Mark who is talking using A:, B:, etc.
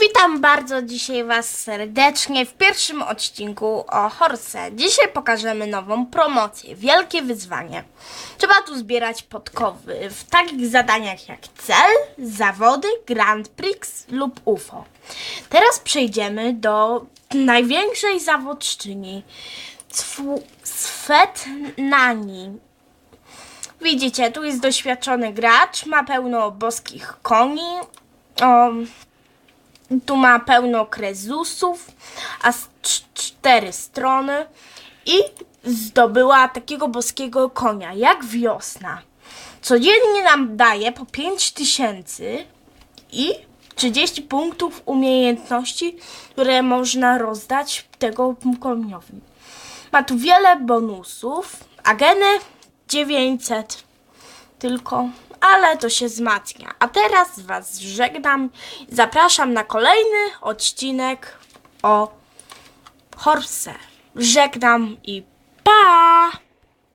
A: Witam bardzo dzisiaj Was serdecznie w pierwszym odcinku o Horse. Dzisiaj pokażemy nową promocję, wielkie wyzwanie. Trzeba tu zbierać podkowy w takich zadaniach jak cel, zawody, Grand Prix lub UFO. Teraz przejdziemy do największej zawodczyni, Svetnani. Widzicie, tu jest doświadczony gracz, ma pełno boskich koni, o, tu ma pełno krezusów, a cztery strony i zdobyła takiego boskiego konia, jak wiosna. Codziennie nam daje po 5000 i 30 punktów umiejętności, które można rozdać tego koniowi. Ma tu wiele bonusów, a geny 900 tylko, ale to się wzmacnia. A teraz Was żegnam. Zapraszam na kolejny odcinek o Horse. Żegnam i pa!